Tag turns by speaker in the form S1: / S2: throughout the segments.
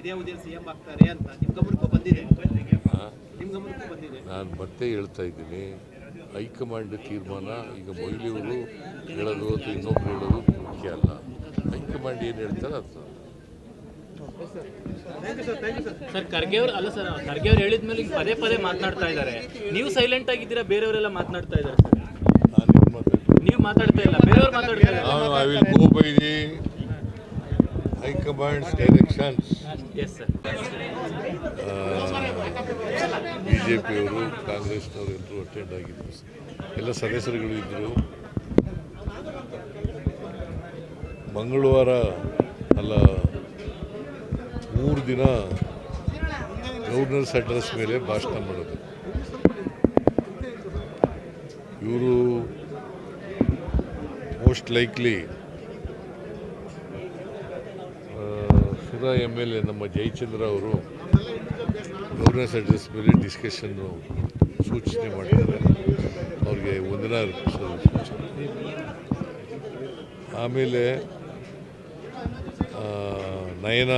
S1: ಇದೇ ಹುದ್ದೆಯಲ್ಲಿ ಸಿಎಂ ಆಗ್ತಾರೆ ಅಂತ ನಿಮ್ಮ ಗಮನಕ್ಕೂ ಬಂದಿದೆ?
S2: ನಿಮ್ಮ
S1: ನಿಮ್ ಗಮನಕ್ಕೂ ಬಂದಿದೆ?
S2: ನಾನು ಮತ್ತೆ ಹೇಳ್ತಾ ಇದ್ದೀನಿ. ಹೈಕಮಾಂಡ್ ತೀರ್ಮಾನ ಈಗ ಮೊಯ್ಲಿಯವರು ಹೇಳೋದು ಅಥವಾ ಇನ್ನೊಬ್ರು ಹೇಳೋದು ಮುಖ್ಯ ಅಲ್ಲ. ಹೈಕಮಾಂಡ್ ಏನು ಹೇಳ್ತಾರೆ ಅದು?
S3: ಸರ್ ಖರ್ಗೆ ಅವ್ರು ಅಲ್ಲ ಸರ್ ಖರ್ಗೆ ಅವ್ರು ಹೇಳಿದ ಮೇಲೆ ಪದೇ ಪದೇ ಮಾತನಾಡ್ತಾ ಇದ್ದಾರೆ ನೀವು ಸೈಲೆಂಟ್ ಆಗಿದ್ದೀರಾ ಬೇರೆಯವರೆಲ್ಲ ಮಾತನಾಡ್ತಾ ಇದ್ದಾರೆ ಸರ್?
S2: ನಾನು
S3: ನೀವು ಮಾತಾಡ್ತಾ ಇಲ್ಲ ಬೇರೆಯವ್ರು ಮಾತಾಡ್ತಾ
S2: ಇಲ್ಲ I will go by the high command's directions B J ಪಿಯವರು ಕಾಂಗ್ರೆಸ್ನವರು ಎಲ್ಲರೂ ಅಟೆಂಡ್ ಆಗಿದ್ದರು ಎಲ್ಲ ಸದಸ್ಯರುಗಳು ಇದ್ದರು ಮಂಗಳವಾರ ಅಲ್ಲ, ಮೂರು ದಿನ ಗವರ್ನರ್ಸ್ ಅಡ್ರೆಸ್ ಮೇಲೆ ಭಾಷಣ ಮಾಡೋದು. ಇವರು most likely Sudha M L A ನಮ್ಮ ಜಯಚಂದ್ರ ಅವರು ಗವರ್ನೆನ್ಸ್ ಅಡ್ರೆಸ್ ಮೇಲೆ ಡಿಸ್ಕಷನ್ನು ಸೂಚನೆ ಮಾಡಿದ್ದಾರೆ. ಅವ್ರಿಗೆ ವಂದನಾ ಅರ್ಪಿಸೋದು ಸೂಚನೆ. ಆಮೇಲೆ ನಯನ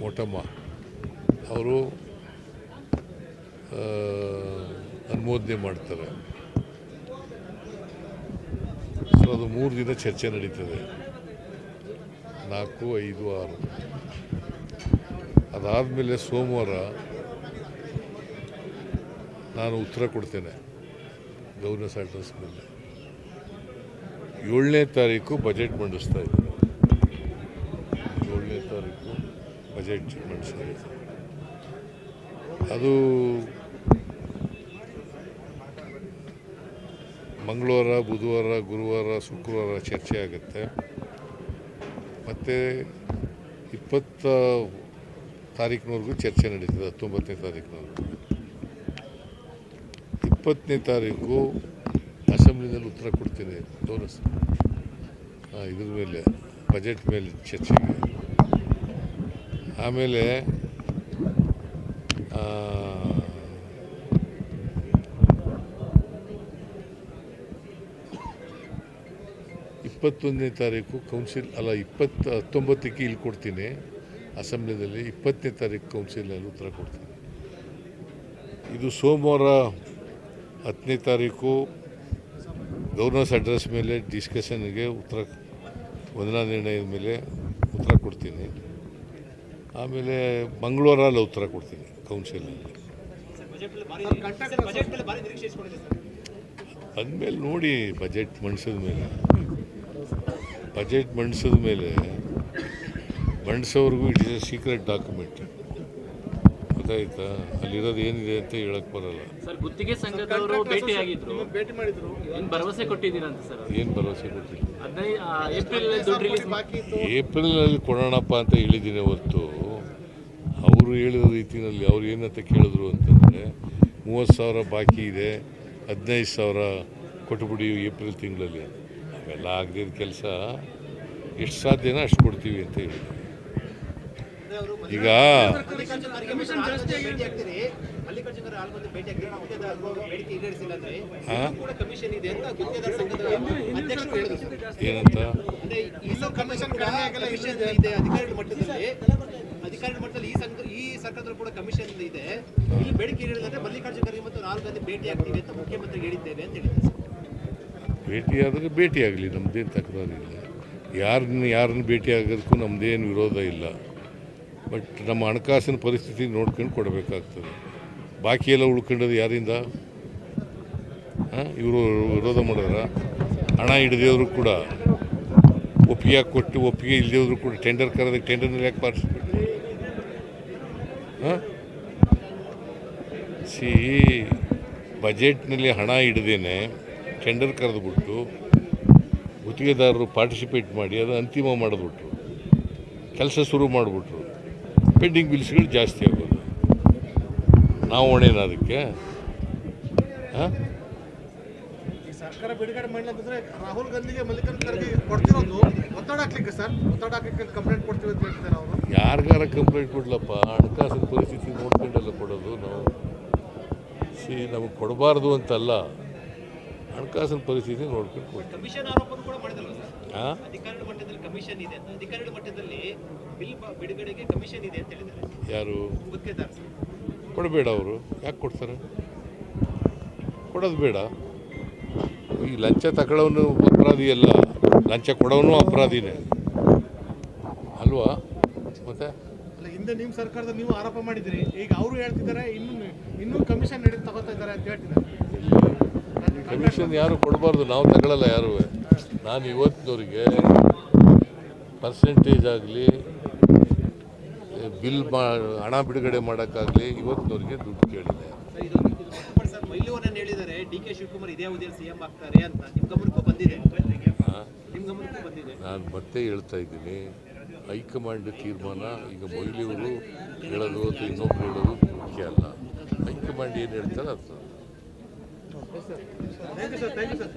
S2: ಮೋಟಮ್ಮ ಅವರು ಅನುಮೋದನೆ ಮಾಡ್ತಾರೆ. ಸೊ, ಅದು ಮೂರು ದಿನ ಚರ್ಚೆ ನಡೀತದೆ. ನಾಲ್ಕು, ಐದು, ಆರು. ಅದಾದಮೇಲೆ ಸೋಮವಾರ ನಾನು ಉತ್ತರ ಕೊಡ್ತೇನೆ ಗವರ್ನೆನ್ಸ್ ಅಡ್ರೆಸ್ ಮೇಲೆ. ಏಳನೇ ತಾರೀಕು ಬಜೆಟ್ ಮಂಡಿಸ್ತಾ ಇದ್ದೀನಿ. ಏಳನೇ ತಾರೀಕು ಬಜೆಟ್ ಮಂಡಿಸ್ತಾ ಅದು ಮಂಗಳವಾರ, ಬುಧವಾರ, ಗುರುವಾರ, ಶುಕ್ರವಾರ ಚರ್ಚೆ ಆಗುತ್ತೆ. ಮತ್ತು ಇಪ್ಪತ್ತ ತಾರೀಕಿನವರೆಗೂ ಚರ್ಚೆ ನಡೀತದೆ, ಹತ್ತೊಂಬತ್ತನೇ ತಾರೀಕಿನವರೆಗೂ ಇಪ್ಪತ್ತನೇ ತಾರೀಕು ಅಸೆಂಬ್ಲಿನಲ್ಲಿ ಉತ್ತರ ಕೊಡ್ತೀನಿ ತೋರಿಸ್ ಇದ್ರ ಮೇಲೆ ಬಜೆಟ್ ಮೇಲೆ ಚರ್ಚೆಗೆ. ಆಮೇಲೆ ಇಪ್ಪತ್ತೊಂದನೇ ತಾರೀಕು ಕೌನ್ಸಿಲ್ ಅಲ್ಲ, ಇಪ್ಪತ್ತು, ಹತ್ತೊಂಬತ್ತಕ್ಕೆ ಇಲ್ಲಿ ಕೊಡ್ತೀನಿ. ಅಸೆಂಬ್ಲಿನಲ್ಲಿ ಇಪ್ಪತ್ತನೇ ತಾರೀಕು ಕೌನ್ಸಿಲ್ನಲ್ಲಿ ಉತ್ತರ ಕೊಡ್ತೀನಿ. ಇದು ಸೋಮವಾರ ಹತ್ತನೇ ತಾರೀಕು ಗವರ್ನರ್ಸ್ ಅಡ್ರೆಸ್ ಮೇಲೆ ಡಿಸ್ಕಷನ್ಗೆ ಉತ್ತರ, ವಂದನಾ ನಿರ್ಣಯದ ಮೇಲೆ ಉತ್ತರ ಕೊಡ್ತೀನಿ. ಆಮೇಲೆ ಮಂಗಳವಾರ ಉತ್ತರ ಕೊಡ್ತೀನಿ
S1: ಸರ್
S2: ಅಂದಮೇಲೆ ನೋಡಿ ಬಜೆಟ್ ಮಂಡಿಸಿದ ಮೇಲೆ. ಬಜೆಟ್ ಮಂಡಿಸಿದ ಮೇಲೆ ಮಂಡಿಸೋರಿಗೂ it is a secret document. ಗೊತ್ತಾಯ್ತಾ? ಅಲ್ಲಿರೋದು ಏನಿದೆ ಅಂತ ಹೇಳಕ್ ಬರಲ್ಲ.
S3: ಸರ್ ಗುತ್ತಿಗೆ ಸಂಘದವರು ಭೇಟಿ ಆಗಿದ್ರು.
S1: ಭೇಟಿ ಮಾಡಿದ್ರು.
S3: ಏನ್ ಭರವಸೆ ಕೊಟ್ಟಿದ್ದೀರಂತ ಸರ್
S2: ಏನು ಭರವಸೆ ಕೊಟ್ಟಿಲ್ಲ. ಕೊಡೋಣಪ್ಪ ಅಂತ ಹೇಳಿದ್ದೀನಿ ಹೊರತು. ಅವರು ಹೇಳಿದ ರೀತಿಯಲ್ಲಿ ಅವ್ರು ಏನಂತ ಕೇಳಿದ್ರು ಅಂತಂದರೆ ಮೂವತ್ತು ಸಾವಿರ ಬಾಕಿ ಇದೆ ಹದಿನೈದು ಸಾವಿರ ಕೊಟ್ಟುಬಿಡಿ ಏಪ್ರಿಲ್ ತಿಂಗಳಲ್ಲಿ ಅವೆಲ್ಲ ಆಗದಿದ್ದ ಕೆಲಸ ಎಷ್ಟು ಸಾಧ್ಯನ ಅಷ್ಟು ಕೊಡ್ತೀವಿ ಅಂತ ಹೇಳಿ ಈಗ. ಏನಂತ
S1: ಅಧಿಕಾರಿಗಳ ಮಟ್ಟದಲ್ಲಿ ಈ ಸಂಘ ಈ ಸರ್ಕಾರದಲ್ಲೂ ಕೂಡ ಕಮಿಷನ್ ಇದೆ ಇಲ್ಲಿ ಬೇಡಿಕೆ ಹೇಳಿದ್ರೆ ಮಲ್ಲಿಕಾರ್ಜುನ ಖರ್ಗೆ ಮತ್ತು ರಾಹುಲ್ ಗಾಂಧಿ ಭೇಟಿ ಆಗ್ತೀವಿ ಅಂತ ಮುಖ್ಯಮಂತ್ರಿ ಹೇಳಿದ್ದೇವೆ ಅಂತ ಹೇಳಿದ್ದಾರೆ.
S2: ಭೇಟಿಯಾದರೆ ಭೇಟಿಯಾಗಲಿ ನಮ್ಮದೇನು ತಕರಾರಿಲ್ಲ ಯಾರನ್ನ ಯಾರನ್ನ ಭೇಟಿಯಾಗೋದಕ್ಕೂ ನಮ್ಮದೇನು ವಿರೋಧ ಇಲ್ಲ. ಬಟ್ ನಮ್ಮ ಹಣಕಾಸಿನ ಪರಿಸ್ಥಿತಿ ನೋಡ್ಕೊಂಡು ಕೊಡಬೇಕಾಗ್ತದೆ. ಬಾಕಿ ಎಲ್ಲ ಉಳ್ಕೊಂಡದು ಯಾರಿಂದ? ಇವರು ವಿರೋಧ ಮಾಡಿದ್ರ ಹಣ ಹಿಡಿದೇವ್ರು ಕೂಡ, ಒಪ್ಪಿಗೆ ಕೊಟ್ಟು, ಒಪ್ಪಿಗೆ ಇಲ್ಲದೇವ್ರು ಕೂಡ ಟೆಂಡರ್ ಕರೆದಕ್ಕೆ ಟೆಂಡರ್ನಲ್ಲಿ ಯಾಕೆ ಪಾರ್ಟಿಸಿಪೇಟ್ ಹಾಂ? ಸಿ ಬಜೆಟ್ನಲ್ಲಿ ಹಣ ಹಿಡ್ದೇನೆ ಟೆಂಡರ್ ಕರೆದುಬಿಟ್ಟು ಗುತ್ತಿಗೆದಾರರು ಪಾರ್ಟಿಸಿಪೇಟ್ ಮಾಡಿ ಅದು ಅಂತಿಮ ಮಾಡಿದ್ಬಿಟ್ರು ಕೆಲಸ ಶುರು ಮಾಡಿಬಿಟ್ರು. ಪೆಂಡಿಂಗ್ ಬಿಲ್ಸ್ಗಳು ಜಾಸ್ತಿ ಆಗೋದು. ನಾವು ಹೊಣೆನ ಅದಕ್ಕೆ? ಹಾಂ?
S4: ಈ ಸರ್ಕಾರ ಬಿಡುಗಡೆ ಮಾಡಿಲ್ಲ ಅಂತಂದ್ರೆ ರಾಹುಲ್ ಗಾಂಧಿಗೆ ಮಲ್ಲಿಕಾರ್ಜುನ ಖರ್ಗೆ ಕೊಡ್ತಿರೋದು ಒತ್ತಡ ಹಾಕ್ಲಿಕ್ಕೆ ಸರ್? ಒತ್ತಡ ಹಾಕ್ಲಿಕ್ಕೆ ಕಂಪ್ಲೇಂಟ್ ಕೊಡ್ತೀವಿ ಅಂತ ಹೇಳ್ತಾರೆ ಅವರು?
S2: ಯಾರಿಗಾರ ಕಂಪ್ಲೇಂಟ್ ಕೊಡ್ಲಪ್ಪ? ಹಣಕಾಸಿನ ಪರಿಸ್ಥಿತಿ ನೋಡ್ಕೊಂಡೆಲ್ಲ ಕೊಡೋದು ನಾವು. ಸಿ ನಮಗೆ ಕೊಡಬಾರ್ದು ಅಂತಲ್ಲ. ಹಣಕಾಸಿನ ಪರಿಸ್ಥಿತಿ ನೋಡ್ಕೊಂಡು ಕೊಡ್ತೀವಿ.
S1: ಕಮಿಷನ್ ಆರೋಪನು ಕೂಡ ಮಾಡಿದಲ್ಲ ಸರ್?
S2: ಹಾಂ
S1: ಅಧಿಕಾರಿಗಳ ಮಟ್ಟದಲ್ಲಿ ಕಮಿಷನ್ ಇದೆ ಅಂತ ಅಧಿಕಾರಿಗಳ ಮಟ್ಟದಲ್ಲಿ ಬಿಲ್ ಬ- ಬಿಡುಗಡೆಗೆ ಕಮಿಷನ್ ಇದೆ ಅಂತ ಹೇಳಿದ್ದಾರೆ.
S2: ಯಾರು? ಕೊಡಬೇಡ ಅವರು. ಯಾಕೆ ಕೊಡ್ತಾರೆ? ಕೊಡೋದು ಬೇಡ. ಈ ಲಂಚ ತಗೊಳ್ಳೋನು ಅಪರಾಧಿ ಅಲ್ಲ. ಲಂಚ ಕೊಡೋನು ಅಪರಾಧಿನೇ. ಅಲ್ವಾ? ಮತ್ತೆ?
S4: ಅಲ್ಲ ಹಿಂದೆ ನಿಮ್ಮ ಸರ್ಕಾರದ ನೀವು ಆರೋಪ ಮಾಡಿದ್ರಿ ಈಗ ಅವರು ಹೇಳ್ತಿದ್ದಾರೆ ಇನ್ನು ಇನ್ನೂ ಕಮಿಷನ್ ನಡೆದು ತಗೋತಾ ಇದ್ದಾರೆ ಅಂತ ಹೇಳ್ತಿದ್ದಾರೆ.
S2: ಕಮಿಷನ್ ಯಾರು ಕೊಡಬಾರ್ದು ನಾವು ತಗೊಳ್ಳಲ್ಲ ಯಾರು. ನಾನು ಇವತ್ತಿನವ್ರಿಗೆ ಪರ್ಸೆಂಟೇಜ್ ಆಗಲಿ ಬಿಲ್ ಮಾ ಹಣ ಬಿಡುಗಡೆ ಮಾಡೋಕ್ಕಾಗಲಿ ಇವತ್ತಿನವ್ರಿಗೆ ದುಡ್ಡು ಕೇಳಿದೆ. ನಾನು ಮತ್ತೆ ಹೇಳ್ತಾ ಇದ್ದೀನಿ ಹೈಕಮಾಂಡ್ ತೀರ್ಮಾನ ಈಗ ಮೊಯ್ಲಿಯವರು ಹೇಳೋದು ಅಥವಾ ಇನ್ನೊಬ್ರು ಹೇಳೋದು ಮುಖ್ಯ ಅಲ್ಲ. ಹೈಕಮಾಂಡ್ ಏನು ಹೇಳ್ತಾರೆ ಅದು.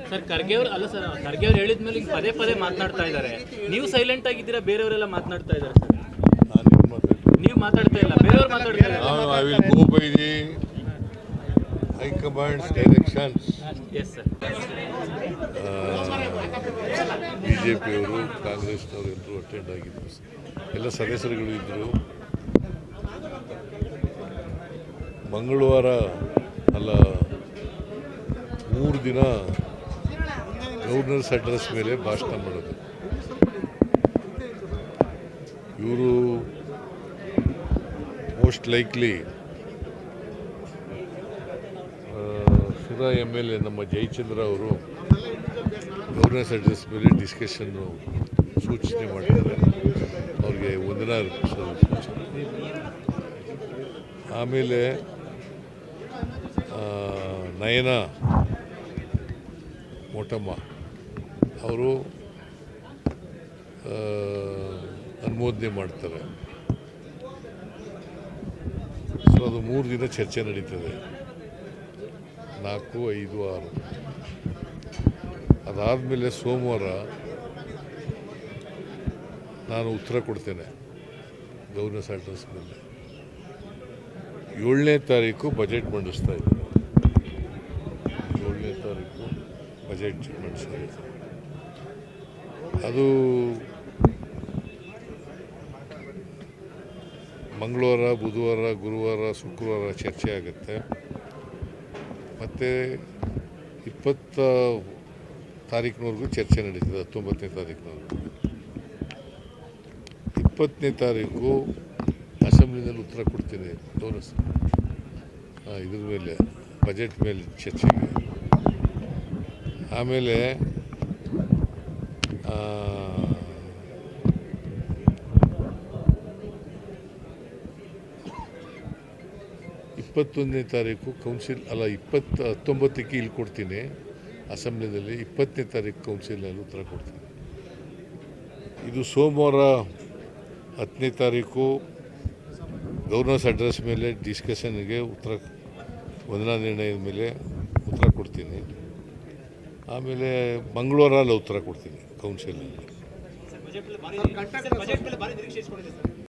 S4: ಸರ್
S3: ಖರ್ಗೆ ಅವ್ರು ಅಲ್ಲ ಸರ್ ಖರ್ಗೆ ಅವ್ರು ಹೇಳಿದ್ಮೇಲೆ ಈಗ ಪದೇ ಪದೇ ಮಾತನಾಡ್ತಾ ಇದ್ದಾರೆ ನೀವು ಸೈಲೆಂಟ್ ಆಗಿದ್ದೀರಾ ಬೇರೆಯವರೆಲ್ಲ ಮಾತನಾಡ್ತಾ ಇದ್ದಾರೆ ಸರ್? ನೀವು ಮಾತಾಡ್ತಾ ಇಲ್ಲ ಬೇರೆಯವ್ರು ಮಾತಾಡ್ತಾ
S2: ನಾನು I will go by the directions
S3: yes sir
S2: B J ಪಿಯವರು ಕಾಂಗ್ರೆಸ್ನವರು ಎಲ್ಲರೂ ಅಟೆಂಡ್ ಆಗಿದ್ದರು ಎಲ್ಲ ಸದಸ್ಯರುಗಳು ಇದ್ದರು ಮಂಗಳವಾರ ಅಲ್ಲ ಮೂರು ದಿನ ಗವರ್ನರ್ಸ್ ಅಡ್ರೆಸ್ ಮೇಲೆ ಭಾಷಣ ಮಾಡೋದು. ಇವರು ಮೋಸ್ಟ್ ಲೈಕ್ಲಿ ಸುರಾ ಎಂ ಎಲ್ ಎ ನಮ್ಮ ಜಯಚಂದ್ರ ಅವರು ಗವರ್ನರ್ಸ್ ಅಡ್ರೆಸ್ ಮೇಲೆ ಡಿಸ್ಕಷನ್ನು ಸೂಚನೆ ಮಾಡಿದ್ದಾರೆ. ಅವ್ರಿಗೆ ವಂದನಾ ಅರ್ಪಿಸೋದು ಸೂಚನೆ. ಆಮೇಲೆ ನಯನ ಮೋಟಮ್ಮ ಅವರು ಅನುಮೋದನೆ ಮಾಡ್ತಾರೆ. ಸೊ ಅದು ಮೂರು ದಿನ ಚರ್ಚೆ ನಡೀತದೆ. ನಾಲ್ಕು, ಐದು, ಆರು. ಅದಾದಮೇಲೆ ಸೋಮವಾರ ನಾನು ಉತ್ತರ ಕೊಡ್ತೇನೆ ಗವರ್ನೆನ್ಸ್ ಅಡ್ರೆಸ್ ಮೇಲೆ. ಏಳನೇ ತಾರೀಕು ಬಜೆಟ್ ಮಂಡಿಸ್ತಾ ಇದ್ದೀನಿ. ಏಳನೇ ತಾರೀಕು ಬಜೆಟ್ ಮಂಡಿಸ್ತಾ ಇದ್ದೀನಿ ಅದು ಮಂಗಳವಾರ, ಬುಧವಾರ, ಗುರುವಾರ, ಶುಕ್ರವಾರ ಚರ್ಚೆ ಆಗುತ್ತೆ. ಮತ್ತು ಇಪ್ಪತ್ತ ತಾರೀಕಿನವರೆಗೂ ಚರ್ಚೆ ನಡೀತದೆ, ಹತ್ತೊಂಬತ್ತನೇ ತಾರೀಕಿನವರೆಗೂ ಇಪ್ಪತ್ತನೇ ತಾರೀಕು ಅಸೆಂಬ್ಲಿನಲ್ಲಿ ಉತ್ತರ ಕೊಡ್ತೀನಿ. ತೋರಿಸ್. ಇದ್ರ ಮೇಲೆ, ಬಜೆಟ್ ಮೇಲೆ ಚರ್ಚೆಗೆ. ಆಮೇಲೆ ಇಪ್ಪತ್ತೊಂದನೇ ತಾರೀಕು ಕೌನ್ಸಿಲ್ ಅಲ್ಲ, ಇಪ್ಪತ್ತು, ಹತ್ತೊಂಬತ್ತಕ್ಕೆ ಇಲ್ಲಿ ಕೊಡ್ತೀನಿ. ಅಸೆಂಬ್ಲಿನಲ್ಲಿ ಇಪ್ಪತ್ತನೇ ತಾರೀಕು ಕೌನ್ಸಿಲಲ್ಲಿ ಉತ್ತರ ಕೊಡ್ತೀನಿ. ಇದು ಸೋಮವಾರ ಹತ್ತನೇ ತಾರೀಕು ಗವರ್ನರ್ಸ್ ಅಡ್ರೆಸ್ ಮೇಲೆ ಡಿಸ್ಕಷನ್ಗೆ ಉತ್ತರ, ವಂದನಾ ನಿರ್ಣಯದ ಮೇಲೆ ಉತ್ತರ ಕೊಡ್ತೀನಿ. ಆಮೇಲೆ ಮಂಗಳೂರಲ್ಲಿ ಉತ್ತರ ಕೊಡ್ತೀನಿ ಕೌನ್ಸಿಲಲ್ಲಿ